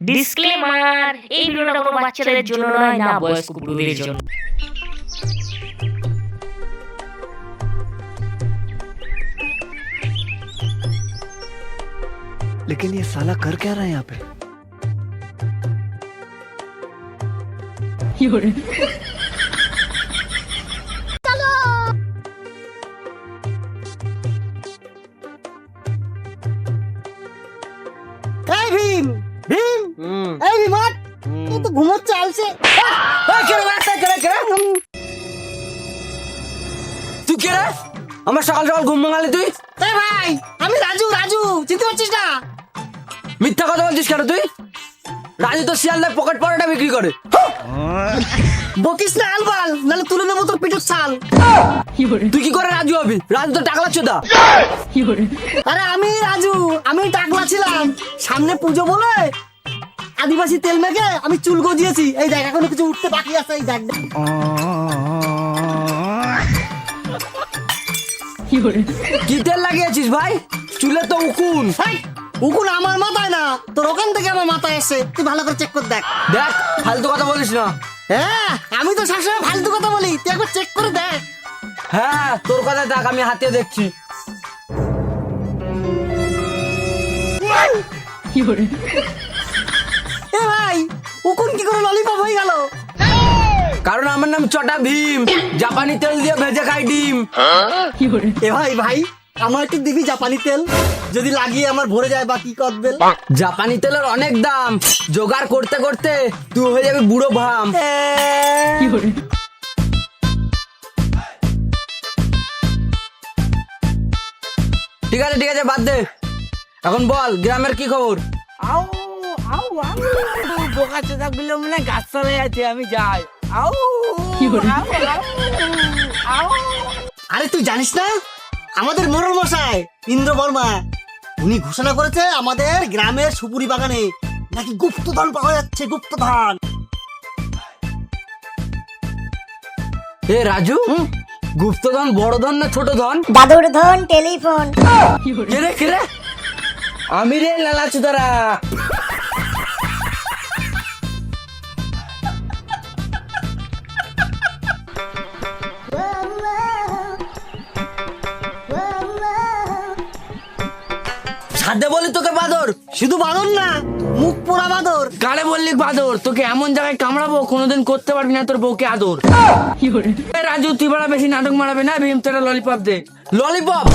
Disclaimer এই ভিডিওটা কোনো বাচ্চাদের জন্য নয় না বয়স্ক বুড়োদের জন্য लेकिन ये साला कर क्या रहा है यहाँ पे আমার সকাল সকাল ঘুম ভাঙালি তুই? এই ভাই আমি রাজু রাজু চিনতে পারছিস না? মিথ্যা কথা বলছিস কেন তুই? রাজু তো শিয়ালদার পকেট পরোটা বিক্রি করে। বকিস না আলবাল নাহলে তুলে নেব তোর পিঠের ছাল। তুই কি করে রাজু হবি? রাজু তো টাকলা চোদা। আরে আমি রাজু আমি টাকলা ছিলাম। সামনে পুজো বলে আদিবাসী তেল মেখে আমি চুল গজিয়েছি। এই দেখ এখনও কিছু উঠতে বাকি আছে এই দেখ। কি তেল লাগিয়েছিস ভাই? চুলে তো উকুন। উকুন আমার মাথায় না। তোর ওখান থেকে আমার মাথায় এসে তুই ভালো করে চেক করে দেখ। দেখ ফালতু কথা বলিস না। হ্যাঁ আমি তো সবসময় ফালতু কথা বলি। তুই একবার চেক করে দেখ। হ্যাঁ তোর কথা দেখ আমি হাতে দেখছি। এ ভাই উকুন কি করে ললিপপ হয়ে গেল? কারণ আমার নাম চটা ভীম। জাপানি তেল দিয়ে ভেজে খাই ডিম। এ ভাই ভাই আমার একটু দিবি জাপানি তেল? যদি লাগিয়ে আমার ভরে যায় বা কি করবে জাপানি তেলের অনেক দাম। জোগাড় করতে করতে তুই হয়ে যাবে বুড়ো ভাম। ঠিক আছে ঠিক আছে, বাদ দে। এখন বল, গ্রামের কি খবর? আউ আউ আউ বোকা চোদা গুলো মানে গাছ চলে আছে, আমি যাই। আউ আউ, আউ, আউ। আরে তুই জানিস না? আমাদের মোড়ল মশাই ইন্দ্র বর্মা উনি ঘোষণা করেছে আমাদের গ্রামের সুপুরি বাগানে নাকি গুপ্তধন পাওয়া যাচ্ছে গুপ্তধন। এ রাজু গুপ্তধন বড় ধন না ছোট ধন? দাদুর ধন টেলিফোন। আমি রে লালা সাথে বলি তোকে বাদর শুধু বাদর না মুখ পোড়া বাদর। কারে বললি বাদর তোকে এমন জায়গায় কামড়াবো কোনোদিন করতে পারবি না তোর বউকে আদর। এ রাজু তুই বড় বেশি নাটক মারাবে না ভীম তোরা ললিপপ দে। ললিপপ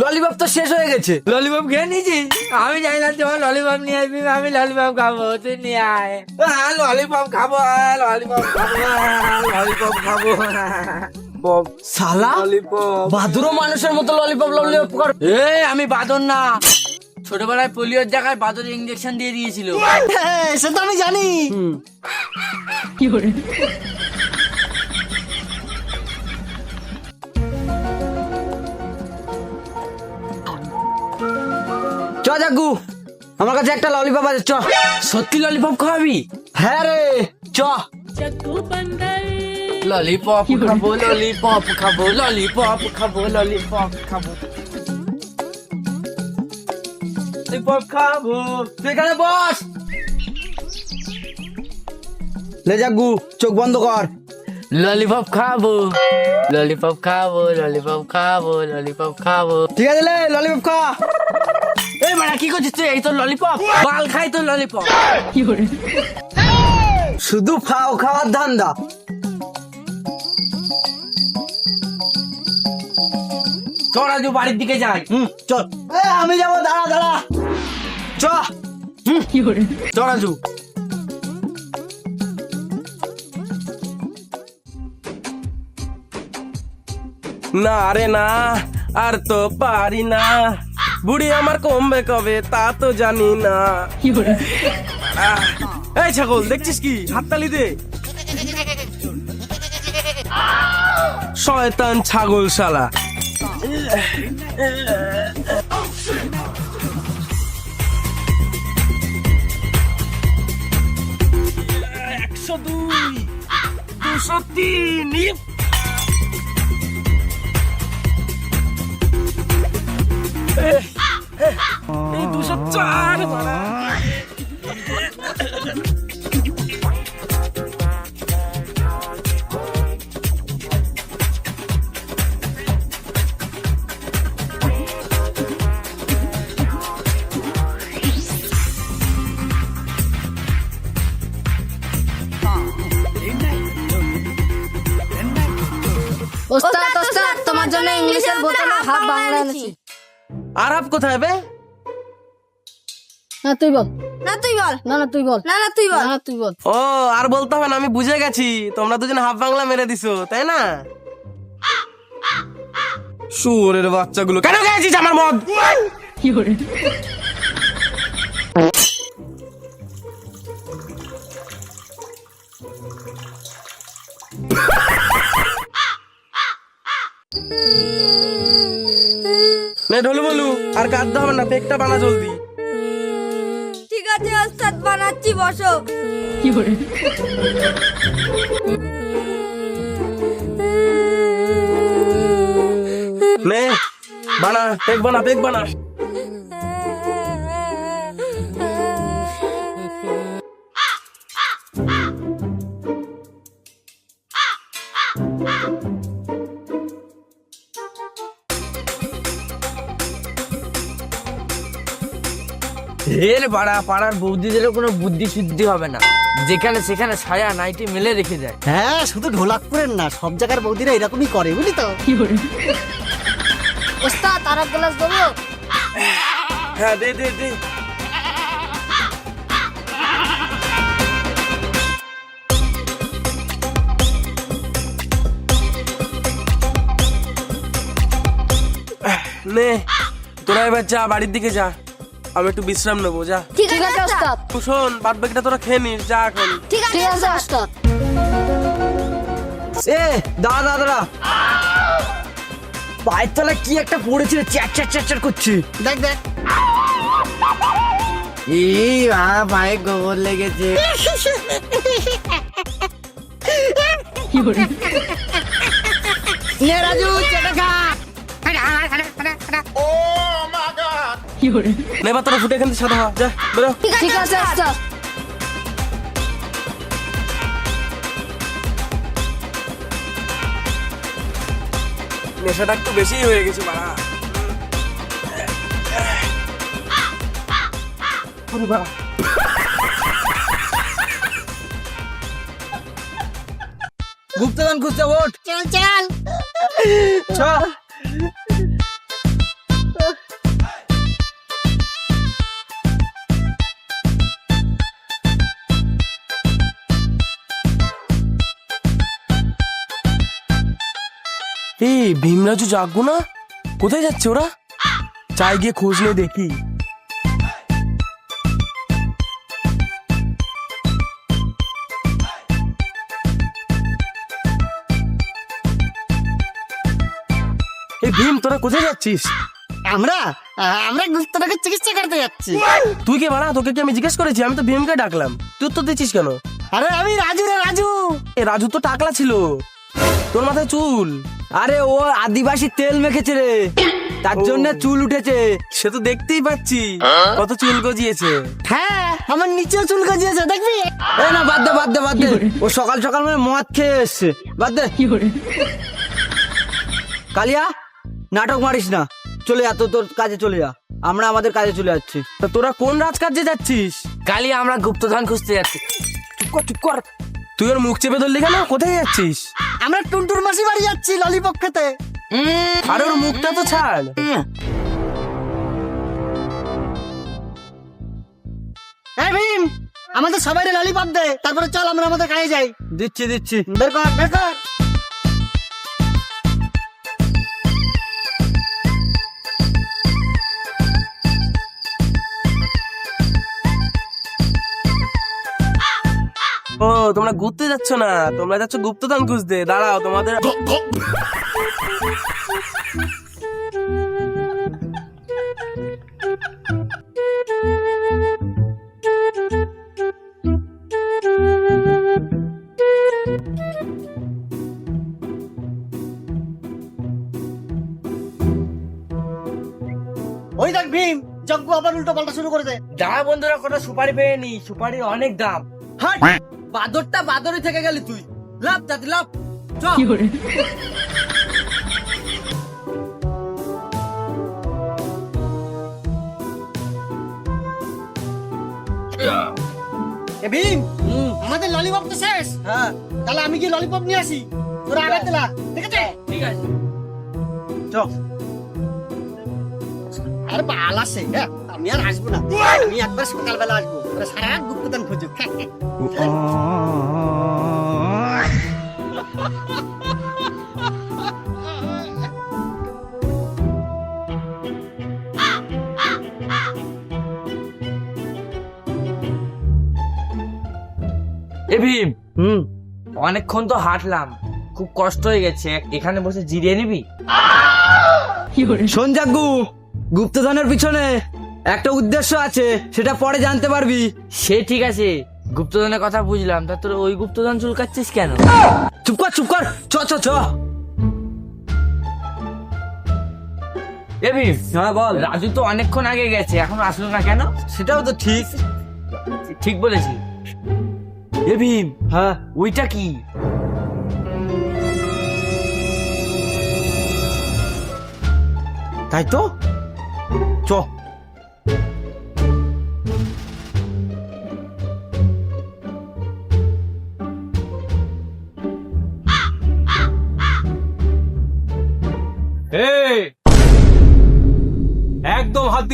ললিপপ তো শেষ হয়ে গেছে। ললিপপ খেয়ে নিয়েছিস আমি জানি না তোমার ললিপপ নিয়ে আসবি আমি ললিপপ খাব তুই নিয়ে আয়। হ্যাঁ ললিপপ খাব ললিপপ খাব ললিপপ খাব সালা বাদুরো মানুষের মতো ললিপপ ললিপপ কর। এ আমি বাদর না। ছোটবেলায় পোলিওর জায়গায় বাদর ইঞ্জেকশন দিয়ে দিয়েছিল। হ্যাঁ, সে তো আমি জানি। চ জাগু। আমার কাছে একটা ললিপপ আছে চ। সত্যি ললিপপ খাওয়াবি? হ্যাঁ রে চ। ললিপপ খাব ললিপপ খাব ললিপপ খাব ললিপপ খাব। ললিপপ খাব। এখানে বস। লে জাগু চোখ বন্ধ কর। ললিপপ খাব ললিপপ খাব ললিপপ খাব ললিপপ খাব। ঠিক আছে লে ললিপপ খা। এই মারা কি করছিস তুই? এই তো ললিপপ? বাল খাই তো ললিপপ। শুধু খাও খাওয়ার ধান্দা। চল রাজু বাড়ির দিকে যাই। হুম চল। আমি যাব দাঁড়া দাঁড়া। চ। চল রাজু না রে না আর তো পারি না। বুড়ি আমার কমবে কবে তা তো জানি না। এই ছাগল দেখছিস কি? হাততালি দে। শয়তান ছাগল শালা একশো দুই দুশো তিন দুশো চার বাংলা এনেছি আর কোথায় বে? না তুই বল। না তুই বল। না না তুই বল। না না তুই বল। না তুই বল। ও আর বলতে হবে না আমি বুঝে গেছি। তোমরা দুজন হাফ বাংলা মেরে দিছো তাই না? সুরের বাচ্চাগুলো কেন গেছিস আমার মদ? নে ঢোলু বলু। আর কাঁদতে হবে না পেকটা বানা জলদি। ঠিক আছে ওস্তাদ বানাচ্ছি বসো। নে বানা পেক বানা পেক বানা। এর পাড়া পাড়ার বৌদিদের কোনো বুদ্ধি শুদ্ধি হবে না। যেখানে সেখানে ছায়া নাইটি মেলে রেখে দেয় হ্যাঁ শুধু ঢোলাকপুরের না সব জায়গার বৌদিরা এরকমই করে বুঝলি তো? ওস্তাদ আর এক গ্লাস দেবো? হ্যাঁ দে দে দে। নে তোরা এবার যা বাড়ির দিকে যা। আমি একটু বিশ্রাম নেব যা। ঠিক আছে ওস্তাদ শোন বাদ বাকিটা তোরা খেয়ে নিস যা এখন। ঠিক আছে ওস্তাদ এ দাঁড়া দাঁড়া দাঁড়া। পায়ের তলায় কি একটা পড়েছিল? চ্যাট চ্যাট চ্যাট চ্যাট করছে। দেখ দেখ। এই পায়ে গোবর লেগেছে। রাজু চেটে খা। নে এবার তোরা ফুটে এখান থেকে সাদা যা বেরো। ঠিক আছে ওস্তাদ নেশাটা একটু বেশি হয়ে গেছে বাড়া। গুপ্তধন খুঁজতে ওঠ। চল চল। চ। এই ভীমরাজু জাগবো না? কোথায় যাচ্ছে ওরা? চাই গিয়ে খোঁজ নিয়ে দেখি। এই ভীম তোরা কোথায় যাচ্ছিস? আমরা? আমরা গুপ্তটাকে চিকিৎসা করতে যাচ্ছি। তুই কে বাড়া? তোকে কি আমি জিজ্ঞেস করেছি? আমি তো ভীমকে ডাকলাম। তুই তো দিচ্ছিস কেন? আরে আমি রাজু রে রাজু। এ রাজু তো টাকলা ছিল। তোর মাথায় চুল? আরে ও আদিবাসী তেল মেখেছে রে। তার জন্য চুল উঠেছে। সে তো দেখতেই পাচ্ছি। কত চুল গজিয়েছে। হ্যাঁ আমার নিচেও চুল গজিয়েছে দেখবি? এ না বাদ দে বাদ দে বাদ দে। ও সকাল সকাল মানে মদ খেয়ে এসছে। বাদ দে। কালিয়া নাটক মারিস না। চলে যা তোর তোর কাজে চলে যা। আমরা আমাদের কাজে চলে যাচ্ছি। তা তোরা কোন রাজকার্যে যাচ্ছিস? কালিয়া আমরা গুপ্তধন খুঁজতে যাচ্ছি। চুপ কর চুপ কর। তুই ওর মুখ চেপে ধরলি কেন? কোথায় যাচ্ছিস? আমরা টুনটুর মাসি বাড়ি যাচ্ছি ললিপপ খেতে। আর ওর মুখটা তো ছাড়। ভীম আমাদের সবাই ললিপপ দে তারপরে চল আমরা আমাদের কাজে যাই। দিচ্ছি দিচ্ছি। বের কর বের কর। তোমরা ঘুরতে যাচ্ছ না। তোমরা যাচ্ছ গুপ্তধন খুঁজতে। দাঁড়াও তোমাদের ওই দেখ ভীম যজ্ঞ আবার উল্টো পাল্টা শুরু করে দে। দাঁড়া বন্ধুরা কোনো সুপারি পেয়ে নি। সুপারির অনেক দাম। হাট। বাদরটা বাদরই থেকে গেলি তুই। লাভ তাতে লাভ চ। এ ভীম আমাদের ললিপপ তো শেষ। হ্যাঁ। তাহলে আমি কি ললিপপ নিয়ে আসি। তোরা আগে দিলা ঠিক আছে ঠিক আছে। চ। আরে বাল আসে হ্যাঁ আমি আর আসব না। আমি একবার সকালবেলা আসব। সারা রাত গুপ্তদান খোঁজো। এ ভীম হুম। অনেকক্ষণ তো হাঁটলাম। খুব কষ্ট হয়ে গেছে। এখানে বসে জিরিয়ে নিবি? শোন গুপ্তধনের পিছনে। একটা উদ্দেশ্য আছে সেটা পরে জানতে পারবি। সে ঠিক আছে গুপ্তধনের কথা বুঝলাম তা তোর ওই গুপ্তধন চুলকাচ্ছিস কেন? চুপ কর চুপ কর চ চ চ। এ ভীম হ্যাঁ বল। রাজু তো অনেকক্ষণ আগে গেছে এখন আসলো না কেন? সেটাও তো ঠিক। ঠিক বলেছি। এ ভীম হ্যাঁ। ওইটা কি? তাই তো? চ।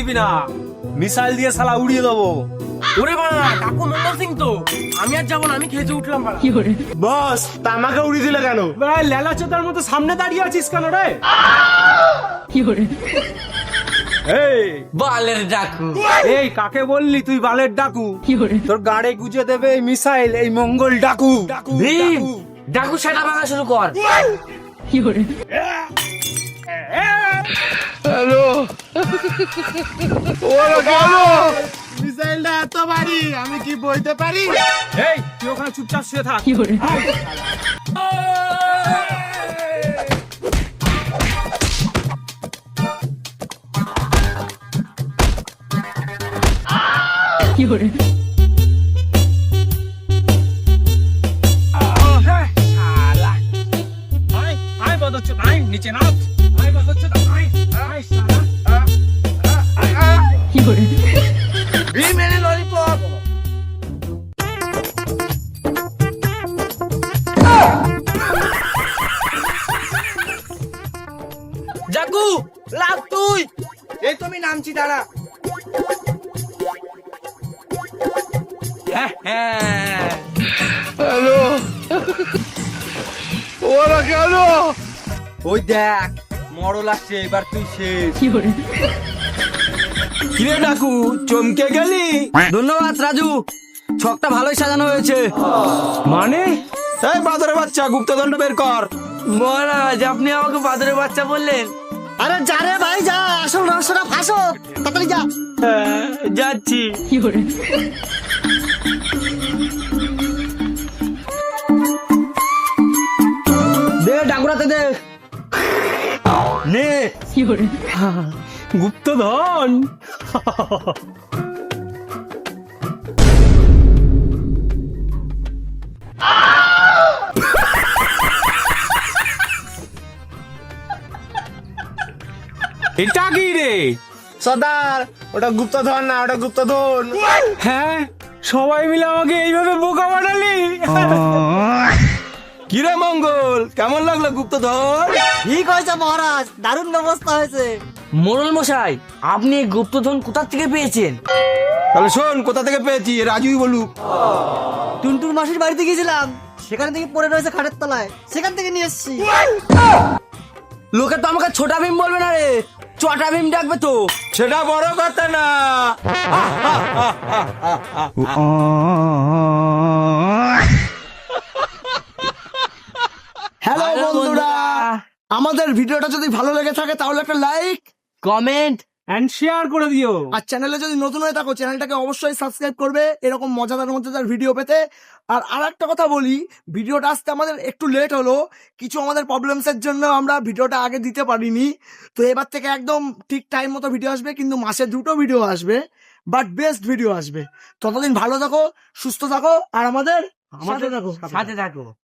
দিবি না। মিসাইল দিয়ে শালা উড়িয়ে দেবো। ওরে বাবা কাকু মঙ্গল সিং তো। আমি আর যাব না আমি খেজে উঠলাম বাড়া। बॉस তামাকে উড়িয়ে দিলে কেন? লেলা চোদার মতো সামনে দাঁড়িয়ে আছিস কেন রে? এই বালের ডাকু। এই কাকে বললি তুই বালের ডাকু? তোর গাড়ে গুজে দেবে এই মিসাইল এই মঙ্গল ডাকু। ডাকু ভীম ডাকু। সেটা ভাঙা শুরু কর। মিসাইলটা এত ভারী আমি কি বইতে পারি? এই তুই ওখানে চুপচাপ শুয়ে থাক। শালা। আয় আয় বদচ্ছ নিচে নাম। ভীম এনে ললিপপ জাগু লাভ তুই। এই তুমি নামছি দাঁড়া। হ্যাঁ হ্যাঁ। ওই দেখ মরল আসছে এবার তুই শেষ। কিরে ডাকু চমকে গেলি। ধন্যবাদ রাজু। ছকটা ভালোই সাজানো হয়েছে। মানে? এই বাদরে বাচ্চা গুপ্তদণ্ড বের কর। মহারাজ আপনি আমাকে বাদরের বাচ্চা বললেন। আরে যা রে ভাই যা আসল রহস্যটা ফাঁসো। তাড়াতাড়ি যা। যাচ্ছি। দে ডাকুরাতে দে। নে। গুপ্তধন। এটা কি রে? সর্দার ওটা গুপ্তধন না ওটা গুপ্তধন। হ্যাঁ সবাই মিলে আমাকে এইভাবে বোকা বানালি। কিরে মঙ্গল? কেমন লাগল গুপ্তধন? ঠিক হয়েছে মহারাজ। দারুণ ব্যবস্থা হয়েছে। মোরল মশাই আপনি এই গুপ্তধন কোথা থেকে পেয়েছেন? তাহলে শোন কোথা থেকে পেয়েছি? রাজুই বলুক। টুনটুন মাসির বাড়িতে গিয়েছিলাম। সেখান থেকে পড়ে রয়েছে খাটের তলায়। সেখান থেকে নিয়ে এসেছি। লোকে তো আমাকে ছোটা ভীম বলবে না রে। চটা ভীম ডাকবে তো। সেটা বড় কথা না। হ্যালো বন্ধুরা। আমাদের ভিডিওটা যদি ভালো লেগে থাকে তাহলে একটা লাইক কমেন্ট এন্ড শেয়ার করে দিও। আর চ্যানেলে যদি নতুন হয়ে থাকো চ্যানেলটাকে অবশ্যই সাবস্ক্রাইব করবে। এরকম মজাদার মজাদার ভিডিও পেতে। আর আর একটা কথা বলি ভিডিওটা আসতে আমাদের একটু লেট হলো। কিছু আমাদের প্রবলেমস এর জন্য আমরা ভিডিওটা আগে দিতে পারিনি। তো এবার থেকে একদম ঠিক টাইম মতো ভিডিও আসবে কিন্তু মাসে দুটো ভিডিও আসবে বাট বেস্ট ভিডিও আসবে। ততদিন ভালো থাকো সুস্থ থাকো আর আমাদের সাথে থাকো। সাথে থাকো।